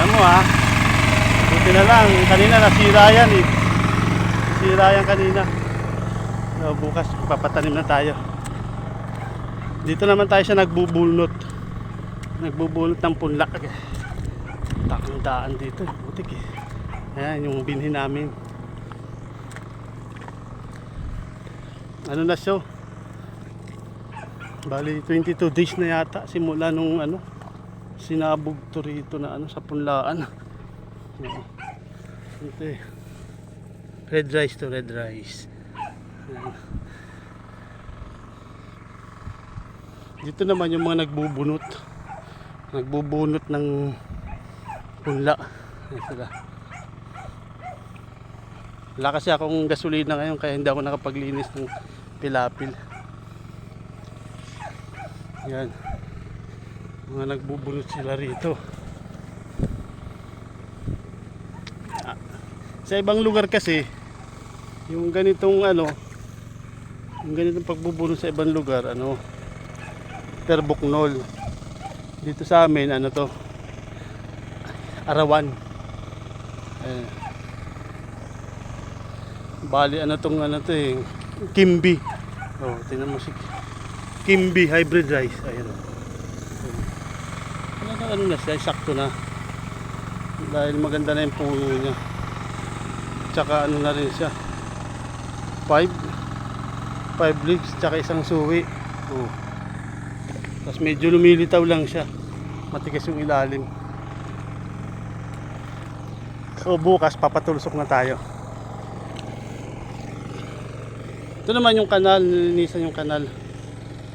Alam mo ha. Buti na lang. Kanina nasira yan eh. Nasira yan kanina. So, bukas papatanim na tayo. Dito naman tayo sa nagbubulnot. Nagbubulnot ng punlak. Takang daan dito. eh. Butik eh. Ayan yung binhi namin. Ano na show? Bali 22 days na yata simula nung ano sinabog to rito na ano sa punlaan. Ito eh. Red rice to red rice. Ayan. Dito naman yung mga nagbubunot. Nagbubunot ng punla. Sila. Wala kasi akong gasolina ngayon kaya hindi ako nakapaglinis ng pilapil. Yan. Mga nagbubunot sila rito. Ah, Sa ibang lugar kasi, yung ganitong ano, yung ganitong pagbubunot sa ibang lugar, ano, terbuknol. Dito sa amin, ano to, arawan. Eh, bali, ano tong ano to eh, kimbi. Oh, tingnan mo si Kimbi hybrid rice. Ayan o. Ano, ano na siya, sakto na. Dahil maganda na yung puno niya. Tsaka ano na rin siya. Five. Five leaves, tsaka isang suwi. Oh. Tapos medyo lumilitaw lang siya. Matigas yung ilalim. So bukas papatulusok na tayo. Ito naman yung kanal, nilinisan yung kanal.